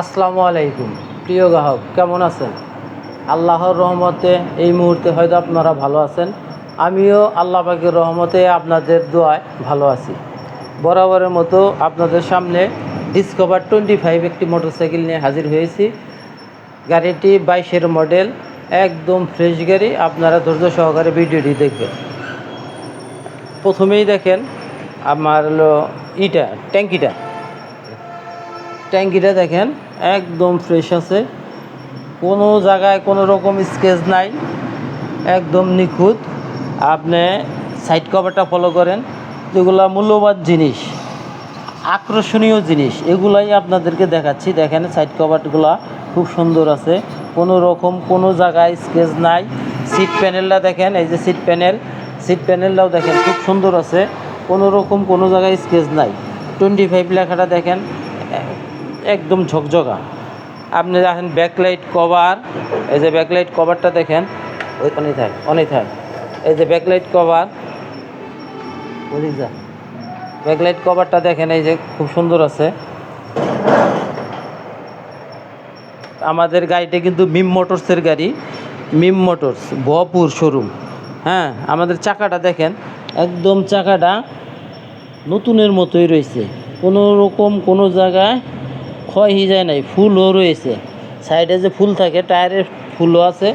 আসসালামু আলাইকুম। প্রিয় গ্রাহক, কেমন আছেন? আল্লাহর রহমতে এই মুহূর্তে হয়তো আপনারা ভালো আছেন। আমিও আল্লাহ পাকের রহমতে আপনাদের দোয়ায় ভালো আছি। বরাবরের মতো আপনাদের সামনে ডিসকভার টোয়েন্টি ফাইভ একটি মোটরসাইকেল নিয়ে হাজির হয়েছি। গাড়িটি বাইশের মডেল, একদম ফ্রেশ গাড়ি। আপনারা ধৈর্য সহকারে ভিডিওটি দেখবেন। প্রথমেই দেখেন, আমার হলো ইটা, ট্যাঙ্কিটা। ট্যাঙ্কিটা দেখেন, একদম ফ্রেশ আছে। কোনো জায়গায় কোনো রকম স্কেচ নাই, একদম নিখুঁত। আপনি সাইড কভারটা ফলো করেন, যেগুলো মূল্যবান জিনিস, আকর্ষণীয় জিনিস, এগুলাই আপনাদেরকে দেখাচ্ছি। দেখেন সাইড কভারগুলো খুব সুন্দর আছে। কোনো রকম কোনো জায়গায় স্কেচ নাই। সিট প্যানেলটা দেখেন, এই যে সিট প্যানেল সিট প্যানেলটাও দেখেন খুব সুন্দর আছে। কোনো রকম কোনো জায়গায় স্কেচ নাই। টোয়েন্টি ফাইভ লেখাটা দেখেন একদম ঝকঝকা। আপনি দেখেন ব্যাকলাইট কভার এই যে ব্যাকলাইট কভারটা দেখেন, ওই অনেক থাক অনেক থাক এই যে ব্যাকলাইট কভার ব্যাকলাইট কভারটা দেখেন, এই যে খুব সুন্দর আছে। আমাদের গাড়িটা কিন্তু মিম মোটরসের গাড়ি। মিম মোটরস ভপুর শোরুম হ্যাঁ আমাদের চাকাটা দেখেন, একদম চাকাটা নতুনের মতোই রয়েছে। কোনো রকম কোনো জায়গায় ক্ষয় যায় নাই, ফুলও রয়েছে। সাইডে যে ফুল থাকে, টায়ারের ফুলও আছে।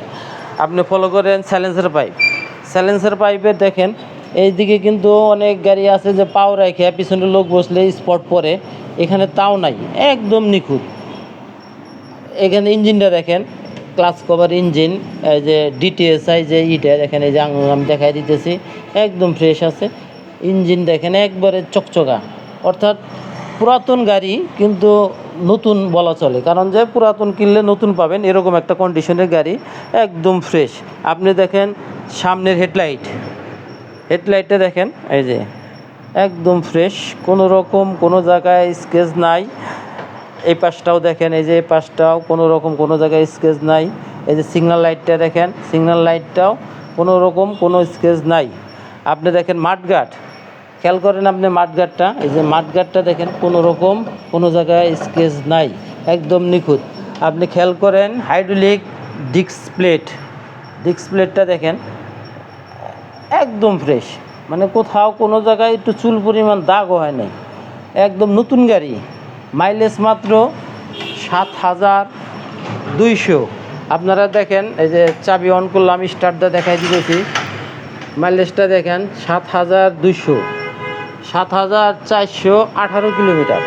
আপনি ফলো করেন স্যালেন্সার পাইপ স্যালেন্সার পাইপে দেখেন, এইদিকে কিন্তু অনেক গাড়ি আছে যে পাও রেখে পিছনে লোক বসলে স্পট পরে এখানে তাও নাই, একদম নিখুঁত। এখানে ইঞ্জিনটা দেখেন ক্লাস কভার ইঞ্জিন এই যে ডিটিএসআই যে ইটা, দেখেন এই যে আমি দেখাই দিতেছি, একদম ফ্রেশ আছে। ইঞ্জিন দেখেন, একবারে চকচকা। অর্থাৎ পুরাতন গাড়ি কিন্তু নতুন বলা চলে। কারণ যে পুরাতন কিনলে নতুন পাবেন, এরকম একটা কন্ডিশনের গাড়ি, একদম ফ্রেশ আপনি দেখেন সামনের হেডলাইট হেডলাইটটা দেখেন, এই যে, একদম ফ্রেশ কোনো রকম, কোনো জায়গায় স্কেচ নাই। এই পাশটাও দেখেন, এই যে এই পাশটাও কোনো রকম, কোনো জায়গায় স্কেচ নাই। এই যে সিগন্যাল লাইটটা দেখেন সিগন্যাল লাইটটাও কোনো রকম, কোনো স্কেচ নাই। আপনি দেখেন মাঠঘাট। খেয়াল করেন আপনি মাঠঘাটটা, এই যে মাঠঘাটটা দেখেন, কোনো রকম কোনো জায়গায় স্কেচ নাই, একদম নিখুঁত। আপনি খেয়াল করেন, হাইড্রোলিক ডিস্ক প্লেট, ডিস্ক প্লেটটা দেখেন, একদম ফ্রেশ। মানে কোথাও কোনো জায়গায় একটু চুল পরিমাণ দাগও হয় নাই। একদম নতুন গাড়ি, মাইলেজ মাত্র সাত হাজার দুইশো। আপনারা দেখেন, এই যে চাবি অন করলাম স্টার্টটা দেখাই দিতেছি। মাইলেজটা দেখেন, সাত হাজার দুইশো। সাত হাজার চারশো আঠারো কিলোমিটার।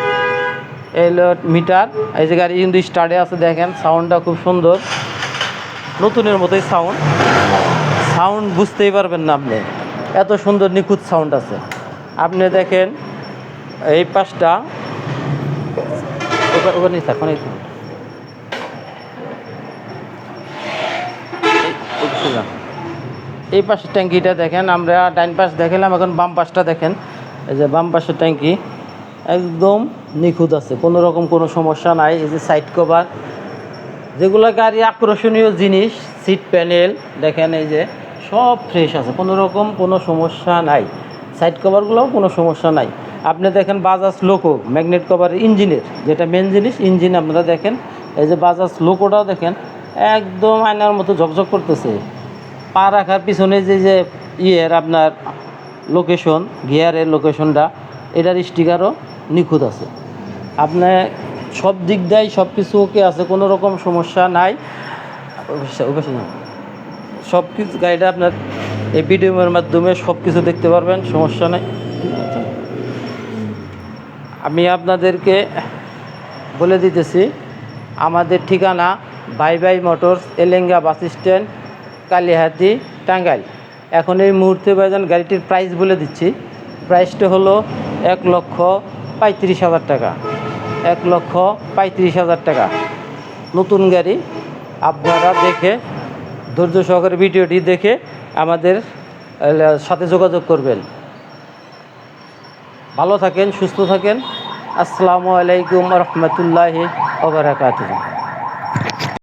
এই মিটার। এই যে গাড়ি কিন্তু স্টার্টে আছে, দেখেন, সাউন্ডটা খুব সুন্দর। নতুনের মতোই সাউন্ড। সাউন্ড বুঝতেই পারবেন না আপনি। এত সুন্দর নিখুঁত সাউন্ড আছে। আপনি দেখেন, এই পাশটা এই পাশের ট্যাঙ্কিটা দেখেন, আমরা ডাইন পাশ দেখালাম, এখন বাম পাশটা দেখেন। এই যে বাম পাশের ট্যাঙ্কি একদম নিখুঁত আছে, কোনো রকম কোনো সমস্যা নাই। এই যে সাইড কভার যেগুলো গাড়ি আকর্ষণীয় জিনিস সিট প্যানেল দেখেন এই যে সব ফ্রেশ আছে, কোনো রকম কোনো সমস্যা নাই। সাইড কভারগুলোও কোনো সমস্যা নাই। আপনি দেখেন বাজাজ লোকো ম্যাগনেট কভার ইঞ্জিনের, যেটা মেন জিনিস, ইঞ্জিন আপনারা দেখেন, এই যে বাজাজ লোকোটাও দেখেন, একদম আয়নার মতো ঝকঝক করতেছে। পা রাখার পিছনে যে যে ইয়ের আপনার লোকেশন, গিয়ারের লোকেশনটা, এটার স্টিকারও নিখুঁত আছে। আপনার সব দিক দিয়ে সব কিছু ওকে আছে, কোনো রকম সমস্যা নাই। সব কিছু গাড়িটা আপনার এই মাধ্যমে সব কিছু দেখতে পারবেন, সমস্যা নাই। আমি আপনাদেরকে বলে দিতেছি, আমাদের ঠিকানা bye bye Motors, Elenga bus stand, Kalihati, Tangail. এখন এই মুহূর্তে বাজান গাড়িটির প্রাইস বলে দিচ্ছি। প্রাইসটা হলো এক লক্ষ পঁয়ত্রিশ হাজার টাকা। এক লক্ষ পঁয়ত্রিশ হাজার টাকা। নতুন গাড়ি, আপনারা দেখে, ধৈর্য সহকারে ভিডিওটি দেখে আমাদের সাথে যোগাযোগ করবেন। ভালো থাকেন, সুস্থ থাকেন। আসসালামু আলাইকুম রহমতুল্লাহি ওবরাকাতুহ